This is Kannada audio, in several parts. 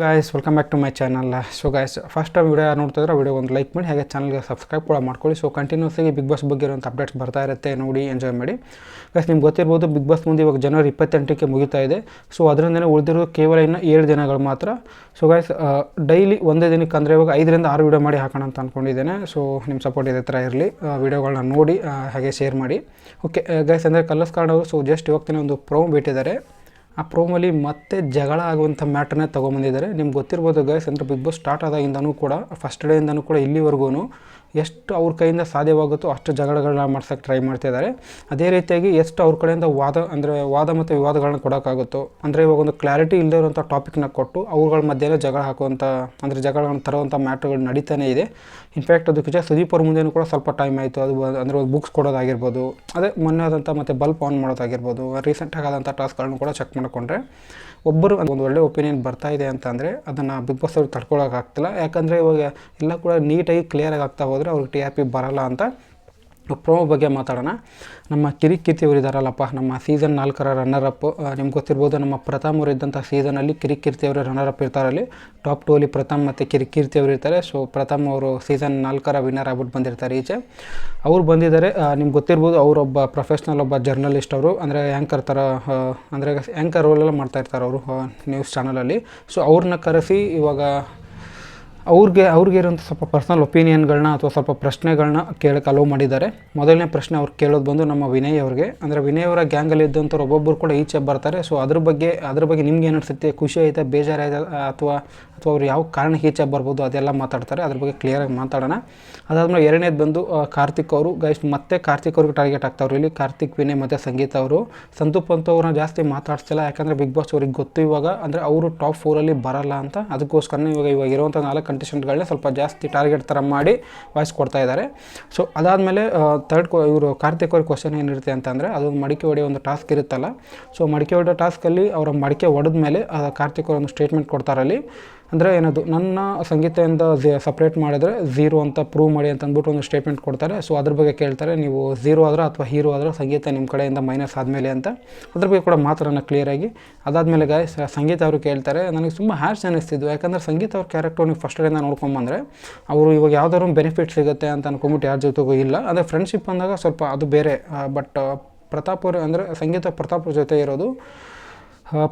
Guys welcome back to my channel so guys first time video ನೋಡ್ತಾ ಇದ್ರೆ ವಿಡಿಯೋ ಒಂದು ಲೈಕ್ ಮಾಡಿ, ಹಾಗೆ ಚಾನಲ್ಗೆ ಸಬ್ಸ್ಕ್ರೈಬ್ ಕೂಡ ಮಾಡ್ಕೊಳ್ಳಿ. ಸೊ ಕಂಟಿನ್ಯೂಸ್ ಆಗಿ ಬಿಗ್ ಬಾಸ್ ಬಗ್ಗೆ ಇರೋಂಥ ಅಪ್ಡೇಟ್ಸ್ ಬರ್ತಾ ಇರುತ್ತೆ, ನೋಡಿ ಎಂಜಾಯ್ ಮಾಡಿ. ಗಾಯ್ಸ್ ನಿಮ್ಗೆ ಗೊತ್ತಿರ್ಬೋದು ಬಿಗ್ ಬಾಸ್ ಮುಂದೆ ಇವಾಗ ಜನವರಿ ಇಪ್ಪತ್ತೆಂಟಕ್ಕೆ ಮುಗಿತಾ ಇದೆ. ಸೊ ಅದರಿಂದನೇ ಉಳಿದಿರೋದು ಕೇವಲ ಇನ್ನು ಏಳು ದಿನಗಳು ಮಾತ್ರ. ಸೊ ಗಾಯ್ಸ್ ಡೈಲಿ ಒಂದೇ ದಿನಕ್ಕೆ ಅಂದರೆ ಇವಾಗ ಐದರಿಂದ ಆರು ವಿಡಿಯೋ ಮಾಡಿ ಹಾಕೋಣ ಅಂತ ಅಂದ್ಕೊಂಡಿದ್ದೇನೆ ಸೊ ನಿಮ್ಮ ಸಪೋರ್ಟ್ ಇದೇ ಥರ ಇರಲಿ. ವೀಡಿಯೋಗಳನ್ನ ನೋಡಿ ಹಾಗೆ ಶೇರ್ ಮಾಡಿ. ಓಕೆ ಗೈಸ್ ಅಂದರೆ ಕಲ್ಲಸ್ ಕಾರ್ಡ್ ಅವರು ಸೊ ಜಸ್ಟ್ ಇವಾಗ ಒಂದು ಪ್ರೋಮ್ ಬಿಟ್ಟಿದ್ದಾರೆ. ಆ ಪ್ರೋಮಲ್ಲಿ ಮತ್ತೆ ಜಗಳ ಆಗುವಂಥ ಮ್ಯಾಟ್ರನ್ನೇ ತೊಗೊಂಬಂದಿದ್ದಾರೆ. ನಿಮ್ಗೆ ಗೊತ್ತಿರ್ಬೋದು ಗೈಸ್ ಅಂದರೆ ಬಿಗ್ ಬಾಸ್ ಸ್ಟಾರ್ಟ್ ಆದಾಗಿಂದನೂ ಕೂಡ ಫಸ್ಟ್ ಡೇಯಿಂದನೂ ಕೂಡ ಇಲ್ಲಿವರೆಗೂ ಎಷ್ಟು ಅವ್ರ ಕೈಯಿಂದ ಸಾಧ್ಯವಾಗುತ್ತೋ ಅಷ್ಟು ಜಗಳಗಳನ್ನ ಮಾಡ್ಸೋಕ್ಕೆ ಟ್ರೈ ಮಾಡ್ತಿದ್ದಾರೆ ಅದೇ ರೀತಿಯಾಗಿ ಎಷ್ಟು ಅವ್ರ ಕಡೆಯಿಂದ ವಾದ, ಅಂದರೆ ವಾದ ಮತ್ತು ವಿವಾದಗಳನ್ನ ಕೊಡೋಕ್ಕಾಗುತ್ತೋ, ಅಂದರೆ ಇವಾಗ ಒಂದು ಕ್ಲಾರಿಟಿ ಇಲ್ಲದೇ ಇರುವಂಥ ಟಾಪಿಕ್ನ ಕೊಟ್ಟು ಅವುಗಳ ಮಧ್ಯೆ ಜಗಳ ಹಾಕುವಂಥ, ಅಂದರೆ ಜಗಳಗಳನ್ನು ತರುವಂಥ ಮ್ಯಾಟ್ರ್ಗಳು ನಡೀತಾನೆ ಇದೆ. ಇನ್ಫ್ಯಾಕ್ಟ್ ಅದಕ್ಕೆ ಸುದೀಪ್ ಅವ್ರ ಮುಂದೆನೂ ಕೂಡ ಸ್ವಲ್ಪ ಟೈಮ್ ಆಯಿತು. ಅದು ಅಂದರೆ ಒಂದು ಬುಕ್ಸ್ ಕೊಡೋದಾಗಿರ್ಬೋದು, ಅದೇ ಮೊನ್ನೆ ಆದಂಥ ಮತ್ತು ಬಲ್ಬ್ ಆನ್ ಮಾಡೋದಾಗಿರ್ಬೋದು ರೀಸೆಂಟಾಗಿ ಆದಂಥ ಟಾಸ್ಕ್ಗಳನ್ನು ಕೂಡ ಚೆಕ್ ಮಾಡಿಕೊಂಡ್ರೆ ಒಬ್ಬರು ಒಂದು ಒಳ್ಳೆ ಒಪಿನಿಯನ್ ಬರ್ತಾ ಇದೆ ಅಂತಂದರೆ ಅದನ್ನು ಬಿಗ್ ಬಾಸ್ ಅವ್ರಿಗೆ ತಡ್ಕೊಳ್ಳೋಕ್ಕಾಗ್ತಿಲ್ಲ ಯಾಕಂದರೆ ಇವಾಗ ಎಲ್ಲ ಕೂಡ ನೀಟಾಗಿ ಕ್ಲಿಯರಾಗಿ ಆಗ್ತಾ ಹೋದರೆ ಅವ್ರಿಗೆ ಟಿ ಆರ್ ಪಿ ಬರಲ್ಲ ಅಂತ ಪ್ರೋಮೋ ಬಗ್ಗೆ ಮಾತಾಡೋಣ. ನಮ್ಮ ಕಿರಿಕೀರ್ತಿ ಅವರು ಇದ್ದಾರಲ್ಲಪ್ಪ ನಮ್ಮ ಸೀಸನ್ ನಾಲ್ಕರ ರನ್ನರ್ ಅಪ್ ನಿಮ್ಗೆ ಗೊತ್ತಿರ್ಬೋದು ನಮ್ಮ ಪ್ರಥಮ್ ಅವರು ಇದ್ದಂಥ ಸೀಸನಲ್ಲಿ ಕಿರಿಕೀರ್ತಿ ಅವರು ರನ್ನರ್ ಅಪ್ ಇರ್ತಾರಲ್ಲಿ ಟಾಪ್ ಟೂ ಅಲ್ಲಿ ಪ್ರಥಮ್ ಮತ್ತು ಕಿರಿಕೀರ್ತಿ ಅವರು ಇರ್ತಾರೆ. ಸೊ ಪ್ರಥಮ್ ಅವರು ಸೀಸನ್ ನಾಲ್ಕರ ವಿನ್ನರ್ ಆಗ್ಬಿಟ್ಟು ಬಂದಿರ್ತಾರೆ ಈಚೆ. ಅವ್ರು ಬಂದಿದ್ದಾರೆ ನಿಮ್ಗೆ ಗೊತ್ತಿರ್ಬೋದು ಅವರೊಬ್ಬ ಪ್ರೊಫೆಷ್ನಲ್ ಒಬ್ಬ ಜರ್ನಲಿಸ್ಟ್ ಅವರು. ಅಂದರೆ ಆ್ಯಂಕರ್ ಥರ ಅಂದರೆ ಆ್ಯಂಕರ್ ರೋಲೆಲ್ಲ ಮಾಡ್ತಾ ಇರ್ತಾರೆ ಅವರು ನ್ಯೂಸ್ ಚಾನಲಲ್ಲಿ ಸೊ ಅವ್ರನ್ನ ಕರೆಸಿ ಇವಾಗ ಅವ್ರಿಗೆ ಅವ್ರಿಗೆ ಇರೋಂಥ ಸ್ವಲ್ಪ ಪರ್ಸ್ನಲ್ ಒಪಿನಿಯನ್ಗಳನ್ನ ಅಥವಾ ಸ್ವಲ್ಪ ಪ್ರಶ್ನೆಗಳನ್ನ ಕೇಳಕ್ಕೆ ಅಲೋ ಮಾಡಿದ್ದಾರೆ. ಮೊದಲನೇ ಪ್ರಶ್ನೆ ಅವ್ರು ಕೇಳೋದು ಬಂದು ನಮ್ಮ ವಿನಯ್ ಅವ್ರಿಗೆ. ಅಂದರೆ ವಿನಯ್ ಅವರ ಗ್ಯಾಂಗಲ್ಲಿ ಇದ್ದಂಥವ್ರು ಒಬ್ಬೊಬ್ಬರು ಕೂಡ ಈಚೆ ಬರ್ತಾರೆ. ಸೊ ಅದ್ರ ಬಗ್ಗೆ ಅದ್ರ ಬಗ್ಗೆ ನಿಮ್ಗೆ ಏನು ಅನಿಸುತ್ತೆ ಖುಷಿ ಆಯ್ತಾ ಬೇಜಾರಾಯ್ತಾ, ಅಥವಾ ಅಥವಾ ಅವ್ರು ಯಾವ ಕಾರಣಕ್ಕೆ ಈಚೆ ಬರ್ಬೋದು? ಅದೆಲ್ಲ ಮಾತಾಡ್ತಾರೆ. ಅದ್ರ ಬಗ್ಗೆ ಕ್ಲಿಯರಾಗಿ ಮಾತಾಡೋಣ. ಅದಾದ್ಮೇಲೆ ಎರಡನೇದು ಬಂದು ಕಾರ್ತಿಕ್ ಅವರು. ಗೈಸ್ ಮತ್ತೆ ಕಾರ್ತಿಕ್ ಅವ್ರಿಗೆ ಟಾರ್ಗೆಟ್ ಆಗ್ತಾವ್ರು ಇಲ್ಲಿ. ಕಾರ್ತಿಕ್, ವಿನಯ್ ಮತ್ತು ಸಂಗೀತ ಅವರು. ಸಂತು ಪಂತ್ ಅವ್ರನ್ನ ಜಾಸ್ತಿ ಮಾತಾಡ್ಸಲ್ಲ. ಯಾಕಂದರೆ ಬಿಗ್ ಬಾಸ್ ಅವ್ರಿಗೆ ಗೊತ್ತು ಇವಾಗ. ಅಂದರೆ ಅವರು ಟಾಪ್ ಫೋರಲ್ಲಿ ಬರಲ್ಲ ಅಂತ. ಅದಕ್ಕೋಸ್ಕರನೇ ಇವಾಗ ಇವಾಗ ಇರುವಂಥ ನಾಲ್ಕು ಕಂಟೆಸ್ಟೆಂಟ್ಗಳನ್ನ ಸ್ವಲ್ಪ ಜಾಸ್ತಿ ಟಾರ್ಗೆಟ್ ಥರ ಮಾಡಿ ವಾಯ್ಸ್ ಕೊಡ್ತಾ ಇದ್ದಾರೆ. ಸೊ ಅದಾದಮೇಲೆ ತರ್ಡ್ ಇವರು ಕಾರ್ತಿಕ್ ಅವ್ರ ಕ್ವಶನ್ ಏನಿರುತ್ತೆ ಅಂತಂದರೆ ಅದೊಂದು ಮಡಿಕೆ ಹೊಡೆಯೋ ಒಂದು ಟಾಸ್ಕ್ ಇರುತ್ತಲ್ಲ. ಸೊ ಮಡಿಕೆ ಹೊಡೆಯೋ ಟಾಸ್ಕಲ್ಲಿ ಅವರ ಮಡಿಕೆ ಒಡೆದ ಮೇಲೆ ಕಾರ್ತಿಕ್ ಒಂದು ಸ್ಟೇಟ್ಮೆಂಟ್ ಕೊಡ್ತಾರಲ್ಲಿ. ಅಂದರೆ ಏನದು, ನನ್ನ ಸಂಗೀತದಿಂದ ಸಪ್ರೇಟ್ ಮಾಡಿದ್ರೆ ಝೀರೋ ಅಂತ ಪ್ರೂವ್ ಮಾಡಿ ಅಂತ ಅಂದ್ಬಿಟ್ಟು ಒಂದು ಸ್ಟೇಟ್ಮೆಂಟ್ ಕೊಡ್ತಾರೆ. ಸೊ ಅದ್ರ ಬಗ್ಗೆ ಕೇಳ್ತಾರೆ, ನೀವು ಝೀರೋ ಆದ್ರೆ ಅಥವಾ ಹೀರೋ ಆದ್ರೆ ಸಂಗೀತ ನಿಮ್ಮ ಕಡೆಯಿಂದ ಮೈನಸ್ ಆದಮೇಲೆ ಅಂತ. ಅದ್ರ ಬಗ್ಗೆ ಕೂಡ ಮಾತನ್ನು ಕ್ಲಿಯರಾಗಿ ಅದಾದಮೇಲೆ ಗಾಯ ಸಂಗೀತ ಅವರು ಕೇಳ್ತಾರೆ, ನನಗೆ ತುಂಬ ಹ್ಯಾಶ್ ಅನ್ನಿಸ್ತಿದ್ವು ಯಾಕಂದರೆ ಸಂಗೀತ ಅವ್ರ ಕ್ಯಾರೆಕ್ಟರ್ ನೀವು ಫಸ್ಟ್ ಡೇಯಿಂದ ನೋಡ್ಕೊಂಬಂದರೆ ಅವರು ಇವಾಗ ಯಾವ್ದಾದ್ರು ಬೆನಿಫಿಟ್ ಸಿಗುತ್ತೆ ಅಂತ ಅನ್ಕೊಂಬಿಟ್ಟು ಯಾರ ಜೊತೆಗೂ ಇಲ್ಲ. ಅಂದರೆ ಫ್ರೆಂಡ್ಶಿಪ್ ಬಂದಾಗ ಸ್ವಲ್ಪ ಅದು ಬೇರೆ ಬಟ್ ಪ್ರತಾಪ್ ಅವರು ಅಂದರೆ ಸಂಗೀತ ಪ್ರತಾಪ್ ಜೊತೆ ಇರೋದು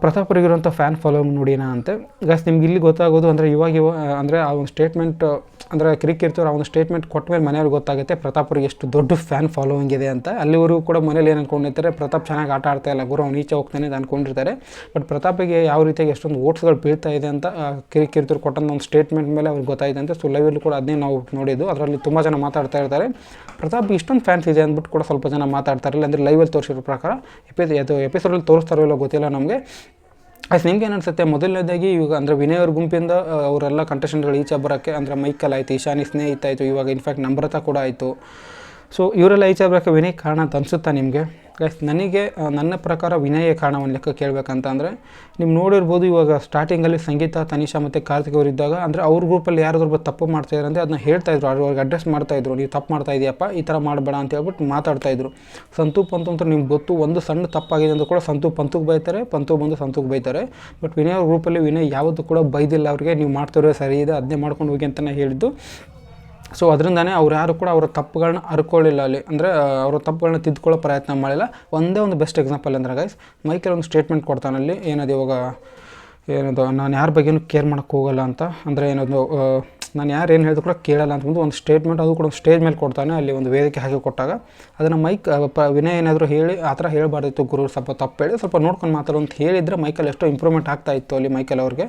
ಪ್ರತಾಪ್ ಅವ್ರಿಗಿರುವಂಥ ಫ್ಯಾನ್ ಫಾಲೋವಿಂಗ್ ನೋಡಿನ ಅಂತೆ. ಗಸ್ ನಿಮ್ಗೆ ಇಲ್ಲಿ ಗೊತ್ತಾಗೋದು ಅಂದರೆ ಇವಾಗ ಇವ ಅಂದರೆ ಆ ಒಂದು ಸ್ಟೇಟ್ಮೆಂಟ್ ಅಂದರೆ ಕಿರಿಕಿರ್ತವ್ರು ಆ ಒಂದು ಸ್ಟೇಟ್ಮೆಂಟ್ ಕೊಟ್ಟ ಮೇಲೆ ಮನೆಯವ್ರಿಗೆ ಗೊತ್ತಾಗುತ್ತೆ ಪ್ರತಾಪ್ ಅವ್ರಿಗೆ ಎಷ್ಟು ದೊಡ್ಡ ಫ್ಯಾನ್ ಫಾಲೋವಿಂಗ್ ಇದೆ ಅಂತ. ಅಲ್ಲಿವರು ಕೂಡ ಮನೇಲಿ ಏನು ಅಂದ್ಕೊಂಡಿರ್ತಾರೆ ಪ್ರತಾಪ್ ಚೆನ್ನಾಗಿ ಆಟ ಆಡ್ತಾ ಇಲ್ಲ, ಗುರು ಅವ್ನು ಈಚೆ ಹೋಗ್ತಾನೆ ಅಂತ ಅಂದ್ಕೊಂಡಿರ್ತಾರೆ ಬಟ್ ಪ್ರತಾಪಿಗೆ ಯಾವ ರೀತಿಯಾಗಿ ಎಷ್ಟೊಂದು ಓಟ್ಸ್ಗಳು ಬೀಳ್ತಾ ಇದೆ ಅಂತ ಕ್ರಿಕ್ ಇರ್ತವ್ರು ಕೊಟ್ಟಂಥ ಒಂದು ಸ್ಟೇಟ್ಮೆಂಟ್ ಮೇಲೆ ಅವ್ರಿಗೆ ಗೊತ್ತಾಯಿದೆ ಅಂತ. ಸೊ ಲೈವಲ್ಲಿ ಕೂಡ ಅದನ್ನೇ ನಾವು ನೋಡಿದ್ದು. ಅದರಲ್ಲಿ ತುಂಬ ಜನ ಮಾತಾಡ್ತಾ ಇರ್ತಾರೆ. ಪ್ರತಾಪ್ ಇಷ್ಟೊಂದು ಫ್ಯಾನ್ಸ್ ಇದೆ ಅಂದ್ಬಿಟ್ಟು ಕೂಡ ಸ್ವಲ್ಪ ಜನ ಮಾತಾಡ್ತಾರೆ ಅಂದರೆ ಲೈವಲ್ಲಿ ತೋರಿಸಿರೋ ಪ್ರಕಾರ ಎಪಿಸ್ ಅದು ಎಪಿಸೋಡಲ್ಲಿ ತೋರಿಸ್ತಾರೋ ಇಲ್ಲೋ ಗೊತ್ತಿಲ್ಲ ನಮಗೆ. ನಿಮ್ಗೆ ಏನು ಅನ್ಸುತ್ತೆ ಮೊದಲನೇದಾಗಿ ಇವಾಗ ಅಂದರೆ ವಿನಯ್ ಅವ್ರ ಗುಂಪಿಂದ ಅವರೆಲ್ಲ ಕಂಟೆಸ್ಟೆಂಟ್ಗಳು ಈಚೆ ಬರೋಕ್ಕೆ ಅಂದರೆ ಮೈಕಲ್ ಆಯಿತು ಈಶಾನಿ ಸ್ನೇಹಿತ ಆಯಿತು, ಇವಾಗ ಇನ್ಫ್ಯಾಕ್ಟ್ ನಮ್ರತ ಕೂಡ ಆಯಿತು. ಸೊ ಇವರೆಲ್ಲ ಈಚೆ ಬರೋಕ್ಕೆ ವಿನಯ್ ಕಾರಣ ಅಂತ ಅನಿಸುತ್ತಾ ನಿಮಗೆ? ಗೈಸ್ ನನಗೆ ನನ್ನ ಪ್ರಕಾರ ವಿನಯ ಕಾರಣ ಒಂದು ಲೆಕ್ಕ ಕೇಳಬೇಕಂತ ಅಂದರೆ ನೀವು ನೋಡಿರ್ಬೋದು ಇವಾಗ ಸ್ಟಾರ್ಟಿಂಗಲ್ಲಿ ಸಂಗೀತ, ತನಿಷಾ ಮತ್ತು ಕಾರ್ತಿಕ್ ಅವರು ಇದ್ದಾಗ, ಅಂದರೆ ಅವ್ರ ಗ್ರೂಪಲ್ಲಿ ಒಬ್ಬ ತಪ್ಪು ಮಾಡ್ತಾ ಇದ್ದಾರೆ ಅಂದರೆ ಅದನ್ನ ಹೇಳ್ತಾ ಇದ್ರು. ಅವ್ರಿಗೆ ಅಡ್ರೆಸ್ ಮಾಡ್ತಾ ಇದ್ರು. ನೀವು ತಪ್ಪು ಮಾಡ್ತಾ ಇದೆಯಪ್ಪ, ಈ ಥರ ಮಾಡಬೇಡ ಅಂತ ಹೇಳ್ಬಿಟ್ಟು ಮಾತಾಡ್ತಾ ಇದ್ರು. ಸಂತು, ಪಂತು ಅಂತ ನಿಮ್ಗೆ ಗೊತ್ತು, ಒಂದು ಸಣ್ಣ ತಪ್ಪಾಗಿದೆ ಅಂತ ಕೂಡ ಸಂತು ಪಂತುಗೆ ಬೈತಾರೆ, ಪಂತು ಬಂದು ಸಂತುಗೆ ಬೈತಾರೆ. ಬಟ್ ವಿನಯ್ ಅವ್ರ ಗ್ರೂಪಲ್ಲಿ ವಿನಯ್ ಯಾವತ್ತೂ ಕೂಡ ಬೈದಿಲ್ಲ ಅವ್ರಿಗೆ, ನೀವು ಮಾಡ್ತಿರೋ ಸರಿ ಇದೆ ಅದನ್ನೇ ಮಾಡ್ಕೊಂಡು ಹೋಗಿ ಅಂತಲೇ ಹೇಳಿದ್ದು. ಸೊ ಅದರಿಂದನೇ ಅವ್ರು ಯಾರು ಕೂಡ ಅವರ ತಪ್ಪುಗಳನ್ನ ಅರ್ಕೊಳ್ಳಿಲ್ಲ ಅಲ್ಲಿ. ಅಂದರೆ ಅವರ ತಪ್ಪುಗಳನ್ನ ತಿದ್ಕೊಳ್ಳೋ ಪ್ರಯತ್ನ ಮಾಡಿಲ್ಲ. ಒಂದೇ ಒಂದು ಬೆಸ್ಟ್ ಎಕ್ಸಾಂಪಲ್ ಅಂದರೆ ಗೈಸ್ ಮೈಕೆಲ್ ಒಂದು ಸ್ಟೇಟ್ಮೆಂಟ್ ಕೊಡ್ತಾನಲ್ಲಿ ಏನದು ಇವಾಗ, ಏನದು, ನಾನು ಯಾರ ಬಗ್ಗೆನೂ ಕೇರ್ ಮಾಡೋಕ್ಕೆ ಹೋಗಲ್ಲ ಅಂತ. ಅಂದರೆ, ಏನದು ನಾನು ಯಾರು ಏನು ಹೇಳಿದ್ರು ಕೂಡ ಕೇಳಲ್ಲ ಅಂತಂದು ಒಂದು ಸ್ಟೇಟ್ಮೆಂಟ್ ಅದು ಕೂಡ ಸ್ಟೇಜ್ ಮೇಲೆ ಕೊಡ್ತಾನೆ, ಅಲ್ಲಿ ಒಂದು ವೇದಿಕೆ ಹಾಕಿ ಕೊಟ್ಟಾಗ. ಅದನ್ನು ಮೈಕ್ ಪ, ವಿನಯ್ ಏನಾದರೂ ಹೇಳಿ, ಆ ಥರ ಹೇಳಬಾರ್ದಿತ್ತು ಗುರು, ಸ್ವಲ್ಪ ತಪ್ಪು ಹೇಳಿ, ಸ್ವಲ್ಪ ನೋಡ್ಕೊಂಡು ಮಾತಾಡೋ ಅಂತ ಹೇಳಿದರೆ ಮೈಕಲ್ ಎಷ್ಟೋ ಇಂಪ್ರೂವ್ಮೆಂಟ್ ಆಗ್ತಾ ಇತ್ತು ಅಲ್ಲಿ ಮೈಕಲ್ ಅವ್ರಿಗೆ.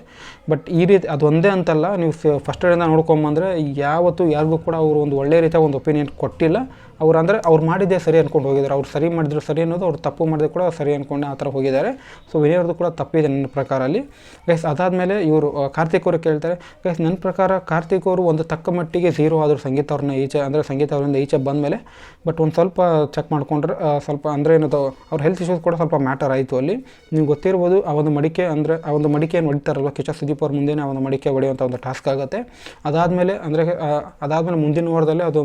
ಬಟ್ ಈ ರೀತಿ, ಅದು ಒಂದೇ ಅಂತಲ್ಲ, ನೀವು ಫಸ್ಟ್ ಇಂದ ನೋಡ್ಕೊಂಬಂದರೆ ಯಾವತ್ತೂ ಯಾರಿಗೂ ಕೂಡ ಅವರು ಒಂದು ಒಳ್ಳೆಯ ರೀತಿಯ ಒಂದು ಒಪಿನಿಯನ್ ಕೊಟ್ಟಿಲ್ಲ. ಅವ್ರು ಅಂದರೆ ಅವ್ರು ಮಾಡಿದ್ದೇ ಸರಿ ಅಂದ್ಕೊಂಡು ಹೋಗಿದ್ದಾರೆ. ಅವ್ರು ಸರಿ ಮಾಡಿದ್ರು ಸರಿ ಅನ್ನೋದು ಅವ್ರು ತಪ್ಪು ಮಾಡಿದ್ರು ಕೂಡ ಸರಿ ಅಂದ್ಕೊಂಡು ಆ ಥರ ಹೋಗಿದ್ದಾರೆ. ಸೊ ವಿನಯವ್ರದ್ದು ಕೂಡ ತಪ್ಪಿದೆ ನನ್ನ ಪ್ರಕಾರ ಅಲ್ಲಿ. ಗೈಸ್ ಅದಾದಮೇಲೆ ಇವರು ಕಾರ್ತಿಕ್ ಅವರು ಕೇಳ್ತಾರೆ ಗೈಸ್ ನನ್ನ ಪ್ರಕಾರ ಕಾರ್ತಿಕ್ ಅವರು ಒಂದು ತಕ್ಕ ಮಟ್ಟಿಗೆ ಝೀರೋ ಆದರೂ ಸಂಗೀತ ಅವ್ರನ್ನ ಈಚೆ, ಅಂದರೆ ಸಂಗೀತ ಅವರಿಂದ ಈಚೆ ಬಂದಮೇಲೆ ಬಟ್ ಒಂದು ಸ್ವಲ್ಪ ಚೆಕ್ ಮಾಡಿಕೊಂಡ್ರೆ ಸ್ವಲ್ಪ ಅಂದರೆ ಏನದು, ಅವ್ರ ಹೆಲ್ತ್ ಇಶ್ಯೂಸ್ ಕೂಡ ಸ್ವಲ್ಪ ಮ್ಯಾಟರ್ ಆಯಿತು ಅಲ್ಲಿ. ನಿಮ್ಗೆ ಗೊತ್ತಿರ್ಬೋದು, ಆ ಒಂದು ಮಡಿಕೆ ಅಂದರೆ, ಆ ಒಂದು ಮಡಿಕೆಯನ್ನು ಹೊಡಿತಾರಲ್ವ ಕಿಚ ಸುದೀಪ್ ಅವ್ರ ಮುಂದೆನೇ ಆ ಒಂದು ಮಡಿಕೆ ಹೊಡೆಯುವಂಥ ಒಂದು ಟಾಸ್ಕ್ ಆಗುತ್ತೆ. ಅದಾದಮೇಲೆ ಅಂದರೆ ಅದಾದಮೇಲೆ ಮುಂದಿನ ವಾರದಲ್ಲಿ ಅದು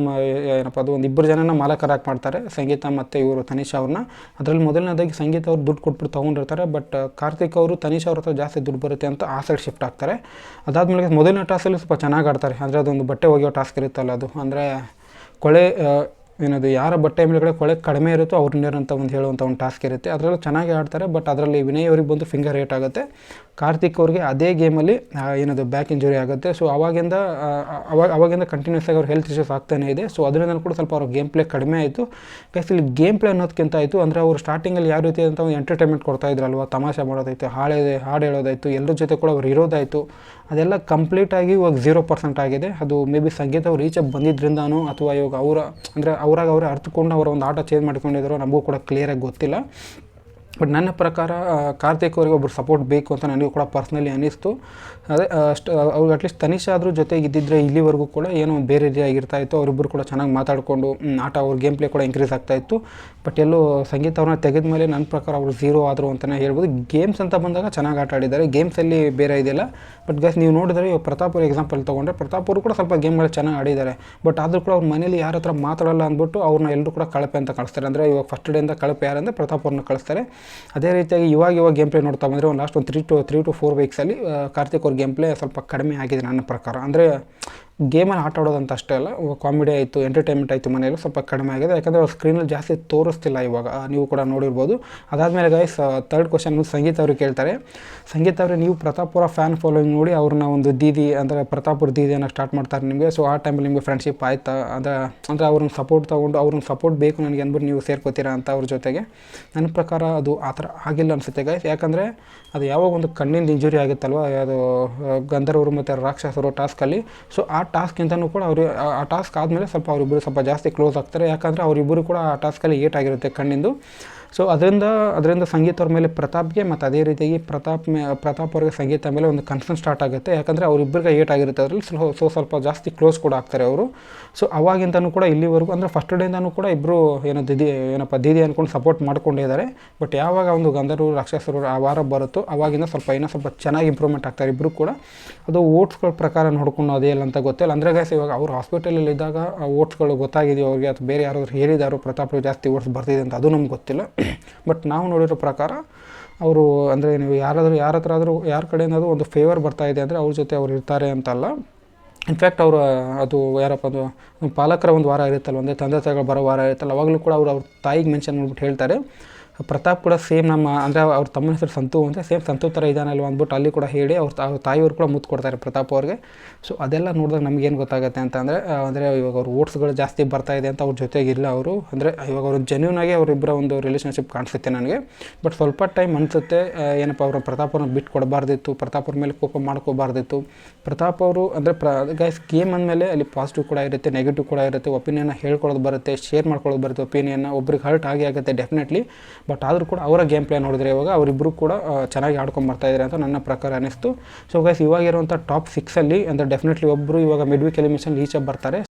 ಏನಪ್ಪ, ಅದು ಒಂದು ಇಬ್ಬರು ಜನ ಜನನ ಮಾಲಕರಾಗಿ ಮಾಡ್ತಾರೆ. ಸಂಗೀತ ಮತ್ತು ಇವರು ತನಿಷಾ ಅವ್ರನ್ನ. ಅದರಲ್ಲಿ ಮೊದಲನೇದಾಗಿ ಸಂಗೀತ ಅವ್ರು ದುಡ್ಡು ಕೊಟ್ಬಿಟ್ಟು ತೊಗೊಂಡಿರ್ತಾರೆ. ಬಟ್, ಕಾರ್ತಿಕ್ ಅವರು ತನಿಷಾ ಅವ್ರ ಹತ್ರ ಜಾಸ್ತಿ ದುಡ್ಡು ಬರುತ್ತೆ ಅಂತ ಆ ಸೈಡ್ ಶಿಫ್ಟ್ ಆಗ್ತಾರೆ. ಅದಾದಮೇಲೆ ಮೊದಲನೇ ಟಾಸ್ಕಲ್ಲಿ ಸ್ವಲ್ಪ ಚೆನ್ನಾಗಿ ಆಡ್ತಾರೆ. ಅಂದರೆ ಅದೊಂದು ಬಟ್ಟೆ ಒಗೆಯೋ ಟಾಸ್ಕ್ ಇರುತ್ತಲ್ಲ ಅದು. ಅಂದರೆ ಕೊಳೆ ಏನದು, ಯಾರ ಬಟ್ಟೆ ಮೇಲ್ಗಡೆ ಕೊಳೆ ಕಡಿಮೆ ಇರುತ್ತೋ ಅವ್ರನ್ನ ಅಂತ ಒಂದು ಹೇಳುವಂಥ ಒಂದು ಟಾಸ್ಕ್ ಇರುತ್ತೆ. ಅದರಲ್ಲೂ ಚೆನ್ನಾಗಿ ಆಡ್ತಾರೆ ಬಟ್ ಅದರಲ್ಲಿ ವಿನಯ್ ಅವ್ರಿಗೆ ಬಂದು ಫಿಂಗರ್ ರೇಟ್ ಆಗುತ್ತೆ. ಕಾರ್ತಿಕ್ ಅವ್ರಿಗೆ ಅದೇ ಗೇಮಲ್ಲಿ ಏನದು ಬ್ಯಾಕ್ ಇಂಜುರಿ ಆಗುತ್ತೆ. ಸೊ ಅವಾಗಿಂದ ಅವಾಗ ಅವಾಗಿಂದ ಕಂಟಿನ್ಯೂಸ್ ಆಗಿ ಅವ್ರ ಹೆಲ್ತ್ ಇಶ್ಯೂಸ್ ಆಗ್ತಾನೆ ಇದೆ. ಸೊ ಅದರಿಂದ ಕೂಡ ಸ್ವಲ್ಪ ಅವ್ರ ಗೇಮ್ ಪ್ಲೇ ಕಡಿಮೆ ಆಯಿತು. ಇಲ್ಲಿ ಗೇಮ್ ಪ್ಲೇ ಅನ್ನೋದಕ್ಕಿಂತ ಆಯಿತು ಅಂದರೆ ಅವರು ಸ್ಟಾರ್ಟಿಂಗಲ್ಲಿ ಯಾವ ರೀತಿ ಅಂತ ಒಂದು ಎಂಟರ್ಟೈನ್ಮೆಂಟ್ ಕೊಡ್ತಾ ಇದ್ರಲ್ವ? ತಮಾಷೆ ಮಾಡೋದಾಯಿತು ಹಾಡೇ ಹಾಡು ಹೇಳೋದಾಯಿತು ಎಲ್ಲರ ಜೊತೆ ಕೂಡ ಅವ್ರು ಇರೋದಾಯಿತು. ಅದೆಲ್ಲ ಕಂಪ್ಲೀಟಾಗಿ ಇವಾಗ ಝೀರೋ ಪರ್ಸೆಂಟ್ ಆಗಿದೆ. ಅದು ಮೇ ಬಿ ಸಂಗೀತ ಅವ್ರು ಈಚೆ ಬಂದಿದ್ದರಿಂದನೋ ಅಥವಾ ಇವಾಗ ಅವರ, ಅಂದರೆ ಅವರಾಗ ಅವರೇ ಅರ್ಥಕೊಂಡು ಅವರ ಒಂದು ಆಟ ಚೇಂಜ್ ಮಾಡ್ಕೊಂಡಿದ್ರು ನಮಗೂ ಕೂಡ ಕ್ಲಿಯರಾಗಿ ಗೊತ್ತಿಲ್ಲ. ಬಟ್ ನನ್ನ ಪ್ರಕಾರ ಕಾರ್ತಿಕ್ ಅವರಿಗೆ ಒಬ್ಬರು ಸಪೋರ್ಟ್ ಬೇಕು ಅಂತ ನನಗೂ ಕೂಡ ಪರ್ಸ್ನಲಿ ಅನ್ನಿಸ್ತು. ಅದೇ ಅಷ್ಟು ಅವ್ರಿಗೆ ಅಟ್ಲೀಸ್ಟ್ ತನಿಷ್ ಆದರೂ ಜೊತೆಗೆ ಇದ್ದಿದ್ರೆ ಇಲ್ಲಿವರೆಗೂ ಕೂಡ ಏನೋ ಒಂದು ಬೇರೆ ರೀತಿಯಾಗಿರ್ತಾ ಇತ್ತು. ಅವರಿಬ್ಬರು ಕೂಡ ಚೆನ್ನಾಗಿ ಮಾತಾಡಿಕೊಂಡು ಆಟ ಅವ್ರ ಗೇಮ್ ಪ್ಲೇ ಕೂಡ ಇನ್ಕ್ರೀಸ್ ಆಗ್ತಾ ಇತ್ತು. ಬಟ್ ಎಲ್ಲೋ ಸಂಗೀತ ಅವ್ರನ್ನ ತೆಗೆದ ಮೇಲೆ ನನ್ನ ಪ್ರಕಾರ ಅವರು ಝೀರೋ ಆದರು ಅಂತಲೇ ಹೇಳ್ಬೋದು. ಗೇಮ್ಸ್ ಅಂತ ಬಂದಾಗ ಚೆನ್ನಾಗಿ ಆಟ ಆಡಿದ್ದಾರೆ. ಗೇಮ್ಸಲ್ಲಿ ಬೇರೆ ಇದೆಯಲ್ಲ ಬಟ್ ಗಸ್ ನೀವು ನೋಡಿದ್ರೆ ಇವಾಗ ಪ್ರತಾಪ್ ಅವ್ರ ಎಕ್ಸಾಂಪಲ್ ತೊಗೊಂಡ್ರೆ ಪ್ರತಾಪ್ ಅವರು ಕೂಡ ಸ್ವಲ್ಪ ಗೇಮ್ಗಳು ಚೆನ್ನಾಗಿ ಆಡಿದ್ದಾರೆ. ಬಟ್ ಆದರೂ ಕೂಡ ಅವ್ರ ಮನೇಲಿ ಯಾರ ಹತ್ರ ಮಾತಾಡಲ್ಲ ಅಂದ್ಬಿಟ್ಟು ಅವ್ರನ್ನ ಎಲ್ಲರೂ ಕೂಡ ಕಳಪೆ ಅಂತ ಕಳಿಸ್ತಾರೆ. ಅಂದರೆ ಇವಾಗ ಫಸ್ಟ್ ಡೇಯಿಂದ ಕಳಪೆ ಯಾರಂದರೆ ಪ್ರತಾಪ್ ಅವ್ರನ್ನ ಕಳಿಸ್ತಾರೆ. ಅದೇ ರೀತಿಯಾಗಿ ಇವಾಗ ಇವಾಗ ಗೇಮ್ ಪ್ಲೇ ನೋಡ್ತಾ ಬಂದರೆ ಒಂದು ಲಾಸ್ಟ್ ಒಂದು three to three to four ವೀಕ್ಸಲ್ಲಿ Karthik ಅವ್ರ ಗೇಮ್ ಪ್ಲೇ ಸ್ವಲ್ಪ ಕಡಿಮೆ ಆಗಿದೆ ನನ್ನ ಪ್ರಕಾರ. ಅಂದರೆ ಗೇಮಲ್ಲಿ ಆಟ ಆಡೋದಂತ ಅಷ್ಟೇ ಅಲ್ಲ ಕಾಮಿಡಿ ಆಯಿತು ಎಂಟರ್ಟೈನ್ಮೆಂಟ್ ಆಯಿತು ಮನೆಯಲ್ಲಿ ಸ್ವಲ್ಪ ಕಡಿಮೆ ಆಗಿದೆ. ಯಾಕಂದರೆ ಅವ್ರು ಸ್ಕ್ರೀನಲ್ಲಿ ಜಾಸ್ತಿ ತೋರಿಸ್ತಿಲ್ಲ ಇವಾಗ ನೀವು ಕೂಡ ನೋಡಿರ್ಬೋದು. ಅದಾದಮೇಲೆ ಗೈಸ್ ತರ್ಡ್ ಕ್ವಶನ್ ಸಂಗೀತ ಅವರು ಕೇಳ್ತಾರೆ. ಸಂಗೀತ ಅವರು, ನೀವು ಪ್ರತಾಪುರ ಫ್ಯಾನ್ ಫಾಲೋಯಿಂಗ್ ನೋಡಿ ಅವ್ರನ್ನ ಒಂದು ದೀದಿ, ಅಂದರೆ ಪ್ರತಾಪುರ ದೀದಿಯನ್ನು ಸ್ಟಾರ್ಟ್ ಮಾಡ್ತಾರೆ ನಿಮಗೆ. ಸೊ ಆ ಟೈಮಲ್ಲಿ ನಿಮಗೆ ಫ್ರೆಂಡ್ಶಿಪ್ ಆಯ್ತಾ? ಅಂದರೆ ಅಂದರೆ ಅವ್ರನ್ನ ಸಪೋರ್ಟ್ ತೊಗೊಂಡು ಅವ್ರನ್ನ ಸಪೋರ್ಟ್ ಬೇಕು ನನಗೆ ಅಂದ್ಬಿಟ್ಟು ನೀವು ಸೇರ್ಕೋತೀರಾ ಅಂತ ಅವ್ರ ಜೊತೆಗೆ. ನನ್ನ ಪ್ರಕಾರ ಅದು ಆ ಥರ ಆಗಿಲ್ಲ ಅನಿಸುತ್ತೆ ಗೈಸ್ ಯಾಕಂದರೆ ಅದು ಯಾವಾಗ ಒಂದು ಕಣ್ಣಿಂದ ಇಂಜುರಿ ಆಗುತ್ತಲ್ವ? ಅದು ಗಂಧರ್ವರು ಮತ್ತು ರಾಕ್ಷಸರು ಟಾಸ್ಕಲ್ಲಿ ಸೊ ಆ ಟಾಸ್ಕ್ಗಿಂತನೂ ಕೂಡ ಅವರು, ಆ ಟಾಸ್ಕ್ ಆದಮೇಲೆ ಸ್ವಲ್ಪ ಅವರಿಬ್ಬರು ಸ್ವಲ್ಪ ಜಾಸ್ತಿ ಕ್ಲೋಸ್ ಆಗ್ತಾರೆ. ಯಾಕಂದರೆ ಅವರಿಬ್ಬರು ಕೂಡ ಆ ಟಾಸ್ಕಲ್ಲಿ ಏಟ್ ಆಗಿರುತ್ತೆ ಕಣ್ಣಿಂದು. ಸೊ ಅದರಿಂದ ಅದರಿಂದ ಸಂಗೀತ ಅವ್ರ ಮೇಲೆ ಪ್ರತಾಪ್ಗೆ ಮತ್ತು ಅದೇ ರೀತಿಯಾಗಿ ಪ್ರತಾಪ್ ಮೇ, ಪ್ರತಾಪ್ ಅವ್ರಿಗೆ ಸಂಗೀತ ಮೇಲೆ ಒಂದು ಕನ್ಸರ್ನ್ ಸ್ಟಾರ್ಟ್ ಆಗುತ್ತೆ. ಯಾಕಂದರೆ ಅವರಿಬ್ಬರಿಗೆ ಏಟ್ ಆಗಿರುತ್ತೆ. ಅದರಲ್ಲಿ ಸ್ವಲ್ಪ ಸೊ ಸ್ವಲ್ಪ ಜಾಸ್ತಿ ಕ್ಲೋಸ್ ಕೂಡ ಆಗ್ತಾರೆ ಅವರು. ಸೊ ಅವಾಗಿಂದನೂ ಕೂಡ ಇಲ್ಲಿವರೆಗೂ, ಅಂದರೆ ಫಸ್ಟ್ ಡೇಯಿಂದನೂ ಕೂಡ ಇಬ್ಬರು ಏನೋ ದಿದಿ, ಏನಪ್ಪ, ದೀದಿ ಅಂದ್ಕೊಂಡು ಸಪೋರ್ಟ್ ಮಾಡ್ಕೊಂಡಿದ್ದಾರೆ ಬಟ್ ಯಾವಾಗ ಒಂದು ಗಂಧರ್ವರು, ರಾಕ್ಷಸರು ಆ ವಾರ ಬರುತ್ತೋ, ಅವಾಗಿಂದ ಸ್ವಲ್ಪ ಇನ್ನೂ ಸ್ವಲ್ಪ ಚೆನ್ನಾಗಿ ಇಂಪ್ರೂವ್ಮೆಂಟ್ ಆಗ್ತಾರೆ ಇಬ್ಬರು ಕೂಡ. ಅದು ಓಟ್ಸ್ಗಳ ಪ್ರಕಾರ ನೋಡ್ಕೊಂಡು ಅದೇ ಇಲ್ಲ ಅಂತ ಗೊತ್ತಿಲ್ಲ. ಅಂದರೆ ಗೈಸ್ ಇವಾಗ ಅವ್ರು ಹಾಸ್ಪಿಟಲಲ್ಲಿದ್ದಾಗ ಓಟ್ಸ್ಗಳು ಗೊತ್ತಾಗಿದೆಯೋ ಅವ್ರಿಗೆ ಅಥವಾ ಬೇರೆ ಯಾರಾದರೂ ಹೇಳಿದಾರೋ ಪ್ರತಾಪ್ ಜಾಸ್ತಿ ಓಟ್ಸ್ ಬರ್ತಿದೆ ಅಂತ ಅದು ನಮ್ಗೆ ಗೊತ್ತಿಲ್ಲ. ಬಟ್ ನಾವು ನೋಡಿರೋ ಪ್ರಕಾರ, ಅವರು ಅಂದರೆ ನೀವು ಯಾರಾದರೂ ಯಾರ ಹತ್ರ ಆದರೂ ಯಾರ ಕಡೆಯಿಂದಾದರೂ ಒಂದು ಫೇವರ್ ಬರ್ತಾ ಇದೆ ಅಂದರೆ ಅವ್ರ ಜೊತೆ ಅವ್ರು ಇರ್ತಾರೆ ಅಂತಲ್ಲ ಇನ್ಫ್ಯಾಕ್ಟ್ ಅವರು, ಅದು ಯಾರಪ್ಪ ಅದು ಪಾಲಕರ ಒಂದು ವಾರ ಇರುತ್ತಲ್ಲ, ಒಂದೇ ತಂದೆ ತಾಯಿಗಳು ಬರೋ ವಾರ ಇರುತ್ತಲ್ಲ, ಅವಾಗಲೂ ಕೂಡ ಅವರು ಅವ್ರ ತಾಯಿಗೆ ಮೆನ್ಷನ್ ಮಾಡಿಬಿಟ್ಟು ಹೇಳ್ತಾರೆ. ಪ್ರತಾಪ್ ಕೂಡ ಸೇಮ್ ನಮ್ಮ, ಅಂದರೆ ಅವ್ರ ತಮ್ಮನ ಹೆಸರು ಸಂತು ಅಂದರೆ ಸೇಮ್ ಸಂತು ಥರ ಇದಾನಲ್ವ ಅಂದ್ಬಿಟ್ಟು ಅಲ್ಲಿ ಕೂಡ ಹೇಳಿ ಅವ್ರ ಅವ್ರ ತಾಯಿಯವರು ಕೂಡ ಮುತ್ತು ಕೊಡ್ತಾರೆ ಪ್ರತಾಪ್ ಅವ್ರಿಗೆ. ಸೊ ಅದೆಲ್ಲ ನೋಡಿದಾಗ ನಮಗೇನು ಗೊತ್ತಾಗುತ್ತೆ ಅಂತ ಅಂದರೆ ಅಂದರೆ ಇವಾಗ ಅವ್ರ ಓಟ್ಸ್ಗಳು ಜಾಸ್ತಿ ಬರ್ತಾ ಇದೆ ಅಂತ ಅವ್ರ ಜೊತೆಗಿಲ್ಲ ಅವರು. ಅಂದರೆ ಇವಾಗ ಅವರು ಜೆನ್ಯೂನ್ ಆಗಿ ಅವರಿಬ್ಬರ ಒಂದು ರಿಲೇಷನ್ಶಿಪ್ ಕಾಣಿಸುತ್ತೆ ನನಗೆ. ಬಟ್ ಸ್ವಲ್ಪ ಟೈಮ್ ಅನಿಸುತ್ತೆ ಏನಪ್ಪ ಅವರು ಪ್ರತಾಪ್ ಅವ್ರನ್ನ ಬಿಟ್ಟು ಕೊಡಬಾರ್ದಿತ್ತು, ಪ್ರತಾಪ್ ಅವ್ರ ಮೇಲೆ ಕೋಪ ಮಾಡ್ಕೋಬಾರ್ದಿತ್ತು. ಪ್ರತಾಪ್ ಅವರು, ಅಂದರೆ ಪ್ರ ಗೈಸ್ ಗೇಮ್ ಅಂದಮೇಲೆ ಅಲ್ಲಿ ಪಾಸಿಟಿವ್ ಕೂಡ ಇರುತ್ತೆ ನೆಗೆಟಿವ್ ಕೂಡ ಇರುತ್ತೆ ಒಪಿನಿಯನ್ನ ಹೇಳ್ಕೊಳ್ಳೋದು ಬರುತ್ತೆ ಶೇರ್ ಮಾಡ್ಕೊಳ್ಳೋದು ಬರುತ್ತೆ ಒಪಿನಿಯನ್ನ ಒಬ್ರಿಗೆ ಹರ್ಟ್ ಆಗಿ ಆಗುತ್ತೆ ಡೆಫಿನೆಟ್ಲಿ ಬಟ್ ಆದರೂ ಕೂಡ ಅವರ ಗೇಮ್ ಪ್ಲೇ ನೋಡಿದ್ರೆ ಇವಾಗ ಅವರಿಬ್ಬರು ಕೂಡ ಚೆನ್ನಾಗಿ ಆಡ್ಕೊಂಡು ಬರ್ತಾ ಇದ್ದಾರೆ ಅಂತ ನನ್ನ ಪ್ರಕಾರ ಅನಿಸ್ತು. ಸೊ ಗೈಸ್ ಇವಾಗಿರುವಂಥ ಟಾಪ್ ಸಿಕ್ಸಲ್ಲಿ ಅಂದರೆ ಡೆಫಿನೆಟ್ಲಿ ಒಬ್ಬರು ಇವಾಗ ಮಿಡ್ ವೀಕ್ ಎಲಿಮಿನೇಷನ್ ಈಚೆ ಬರ್ತಾರೆ.